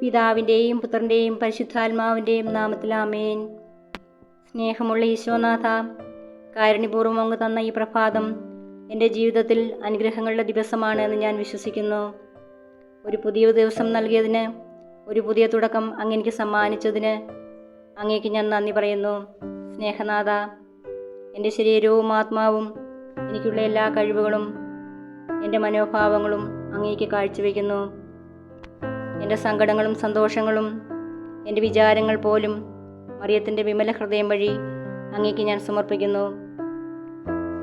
പിതാവിന്റെയും പുത്രന്റെയും പരിശുദ്ധാത്മാവിന്റെയും നാമത്തിൽ ആമേൻ. സ്നേഹമുള്ള ഈശോനാഥ കാരുണ്യപൂർവം അങ്ങ് തന്ന ഈ പ്രഭാതം എന്റെ ജീവിതത്തിൽ അനുഗ്രഹങ്ങളുടെ ദിവസമാണ് എന്ന് ഞാൻ വിശ്വസിക്കുന്നു. ഒരു പുതിയ ദിവസം നൽകിയതിന് ഒരു പുതിയ തുടക്കം അങ്ങ് എനിക്ക് സമ്മാനിച്ചതിന് അങ്ങേക്ക് ഞാൻ നന്ദി പറയുന്നു. സ്നേഹനാഥ എന്റെ ശരീരവും ആത്മാവും എനിക്കുള്ള എല്ലാ കഴിവുകളും എന്റെ മനോഭാവങ്ങളും അങ്ങേക്ക് കാഴ്ചവെക്കുന്നു. എന്റെ സങ്കടങ്ങളും സന്തോഷങ്ങളും എന്റെ വിചാരങ്ങൾ പോലും മറിയത്തിന്റെ വിമല ഹൃദയം വഴി അങ്ങേക്ക് ഞാൻ സമർപ്പിക്കുന്നു.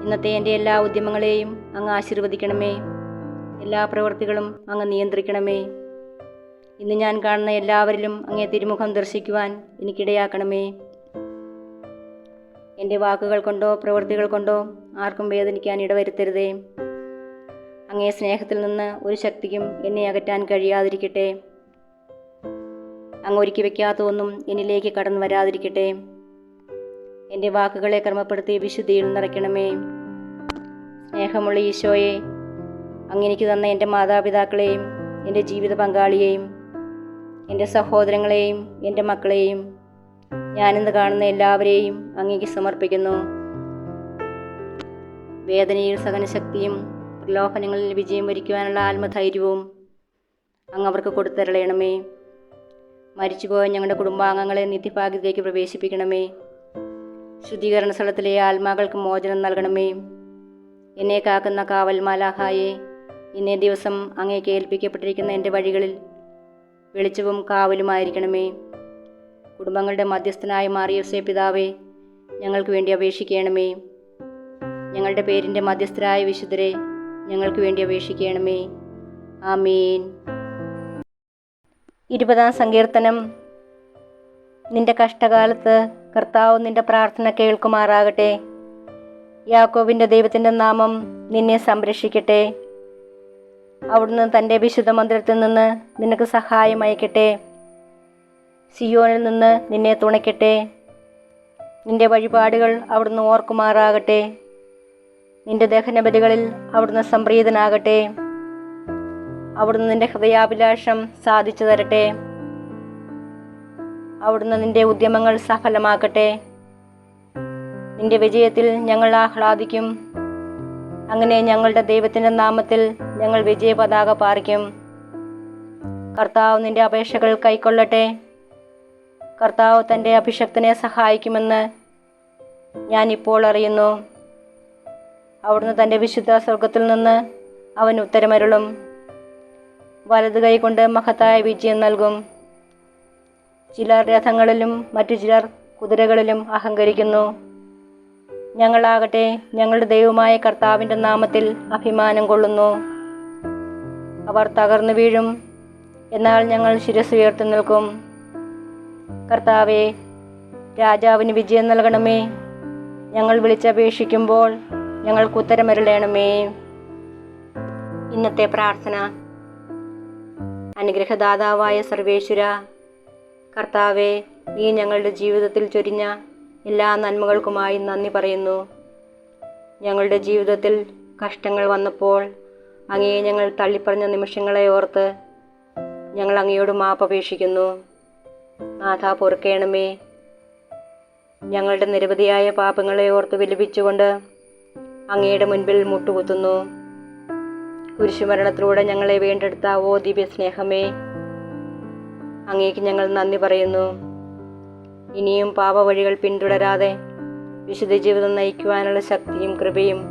ഇന്നത്തെ എന്റെ എല്ലാ ഉദ്യമങ്ങളെയും അങ്ങ് ആശീർവദിക്കണമേ. എല്ലാ പ്രവൃത്തികളും അങ്ങ് നിയന്ത്രിക്കണമേ. ഇന്ന് ഞാൻ കാണുന്ന എല്ലാവരിലും അങ്ങേ തിരുമുഖം ദർശിക്കുവാൻ എനിക്കിടയാക്കണമേ. എന്റെ വാക്കുകൾ കൊണ്ടോ പ്രവൃത്തികൾ കൊണ്ടോ ആർക്കും വേദനിക്കാൻ ഇടവരുത്തരുതേ. അങ്ങേ സ്നേഹത്തിൽ നിന്ന് ഒരു ശക്തിക്കും എന്നെ അകറ്റാൻ കഴിയാതിരിക്കട്ടെ. അങ്ങ് ഒരുക്കി വയ്ക്കാത്ത ഒന്നും എന്നിലേക്ക് കടന്നു വരാതിരിക്കട്ടെ. എന്റെ വാക്കുകളെ ക്രമപ്പെടുത്തി വിശുദ്ധിയിൽ നിറയ്ക്കണമേ. സ്നേഹമുള്ള ഈശോയെ അങ്ങെനിക്ക് തന്ന എന്റെ മാതാപിതാക്കളെയും എന്റെ ജീവിത പങ്കാളിയെയും എന്റെ സഹോദരങ്ങളെയും എന്റെ മക്കളെയും ഞാനിന്ന് കാണുന്ന എല്ലാവരെയും അങ്ങേക്ക് സമർപ്പിക്കുന്നു. വേദനയിൽ സഹനശക്തിയും പ്രലോഭനങ്ങളിൽ വിജയം വരിക്കുവാനുള്ള ആത്മധൈര്യവും അങ്ങ് അവർക്ക് കൊടുത്തരളയണമേ. മരിച്ചുപോയ ഞങ്ങളുടെ കുടുംബാംഗങ്ങളെ നിത്യഭാഗ്യത്തിലേക്ക് പ്രവേശിപ്പിക്കണമേ. ശുദ്ധീകരണ സ്ഥലത്തിലെ ആത്മാക്കൾക്ക് മോചനം നൽകണമേ. എന്നെ കാക്കുന്ന കാവൽ മാലാഹായെ ഇന്നേ ദിവസം അങ്ങേക്ക് ഏൽപ്പിക്കപ്പെട്ടിരിക്കുന്ന എന്റെ വഴികളിൽ വെളിച്ചവും കാവലുമായിരിക്കണമേ. കുടുംബങ്ങളുടെ മധ്യസ്ഥനായ മാറിയസേ പിതാവേ ഞങ്ങൾക്ക് വേണ്ടി അപേക്ഷിക്കണമേ. ഞങ്ങളുടെ പേരിന്റെ മധ്യസ്ഥരായ വിശുദ്ധരെ ഞങ്ങൾക്ക് വേണ്ടി അപേക്ഷിക്കണമേ. ആമീൻ. ഇരുപതാം സങ്കീർത്തനം. നിന്റെ കഷ്ടകാലത്ത് കർത്താവ് നിന്റെ പ്രാർത്ഥന കേൾക്കുമാറാകട്ടെ. യാക്കോബിന്റെ ദൈവത്തിന്റെ നാമം നിന്നെ സംരക്ഷിക്കട്ടെ. അവിടുന്ന് തന്റെ വിശുദ്ധ മന്ദിരത്തിൽ നിന്ന് നിനക്ക് സഹായം അയക്കട്ടെ. സിയോനിൽ നിന്ന് നിന്നെ തുണയ്ക്കട്ടെ. നിന്റെ വഴിപാടുകൾ അവിടുന്ന് ഓർക്കുമാറാകട്ടെ. നിന്റെ ദഹനബലികളിൽ അവിടുന്ന് സംപ്രീതനാകട്ടെ. അവിടുന്ന് നിന്റെ ഹൃദയാഭിലാഷം സാധിച്ചു തരട്ടെ. അവിടുന്ന് നിന്റെ ഉദ്യമങ്ങൾ സഫലമാക്കട്ടെ നിന്റെ വിജയത്തിൽ ഞങ്ങൾ ആഹ്ലാദിക്കും. അങ്ങനെ ഞങ്ങളുടെ ദൈവത്തിന്റെ നാമത്തിൽ ഞങ്ങൾ വിജയ പതാക പാറിക്കും. കർത്താവ് നിന്റെ അപേക്ഷകൾ കൈക്കൊള്ളട്ടെ. കർത്താവ് തന്റെ അഭിഷക്തനെ സഹായിക്കുമെന്ന് ഞാൻ ഇപ്പോൾ അറിയുന്നു. അവിടുന്ന് തന്റെ വിശുദ്ധ സ്വർഗത്തിൽ നിന്ന് അവൻ ഉത്തരമരുളും. വലത് കൈകൊണ്ട് മഹത്തായ വിജയം നൽകും. ചിലർ രഥങ്ങളിലും മറ്റു ചിലർ കുതിരകളിലും അഹങ്കരിക്കുന്നു. ഞങ്ങളാകട്ടെ ഞങ്ങളുടെ ദൈവമായ കർത്താവിന്റെ നാമത്തിൽ അഭിമാനം കൊള്ളുന്നു. അവർ തകർന്നു വീഴും എന്നാൽ ഞങ്ങൾ ശിരസ് ഉയർത്തി നിൽക്കും. കർത്താവെ രാജാവിന് വിജയം നൽകണമേ. ഞങ്ങൾ വിളിച്ചപേക്ഷിക്കുമ്പോൾ ഞങ്ങൾക്ക് ഉത്തരമരുളേണമേ. ഇന്നത്തെ പ്രാർത്ഥന. അനുഗ്രഹദാതാവായ സർവേശ്വര കർത്താവെ നീ ഞങ്ങളുടെ ജീവിതത്തിൽ ചൊരിഞ്ഞ എല്ലാ നന്മകൾക്കുമായി നന്ദി പറയുന്നു. ഞങ്ങളുടെ ജീവിതത്തിൽ കഷ്ടങ്ങൾ വന്നപ്പോൾ അങ്ങയെ ഞങ്ങൾ തള്ളിപ്പറഞ്ഞ നിമിഷങ്ങളെ ഓർത്ത് ഞങ്ങൾ അങ്ങയോട് മാപ്പപേക്ഷിക്കുന്നു. നാഥ പൊറുക്കേണമേ. ഞങ്ങളുടെ നിരവധിയായ പാപങ്ങളെ ഓർത്ത് വിലപിച്ചുകൊണ്ട് അങ്ങയുടെ മുൻപിൽ മുട്ടുകുത്തുന്നു. കുരിശുമരണത്തിലൂടെ ഞങ്ങളെ വീണ്ടെടുത്ത ഓ ദിവ്യ സ്നേഹമേ അങ്ങേക്ക് ഞങ്ങൾ നന്ദി പറയുന്നു. ഇനിയും പാപവഴികൾ പിന്തുടരാതെ വിശുദ്ധ ജീവിതം നയിക്കുവാനുള്ള ശക്തിയും കൃപയും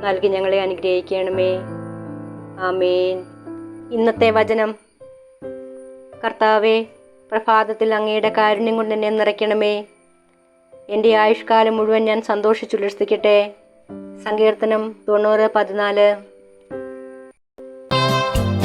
നൽകി ഞങ്ങളെ അനുഗ്രഹിക്കണമേ. ആമേൻ. ഇന്നത്തെ വചനം. കർത്താവെ പ്രഭാതത്തിൽ അങ്ങയുടെ കാരുണ്യം കൊണ്ട് എന്നെ നിറയ്ക്കണമേ. എന്റെ ആയുഷ്കാലം മുഴുവൻ ഞാൻ സന്തോഷിച്ചുല്ലസിക്കട്ടെ. സങ്കീർത്തനം തൊണ്ണൂറ് പതിനാല്.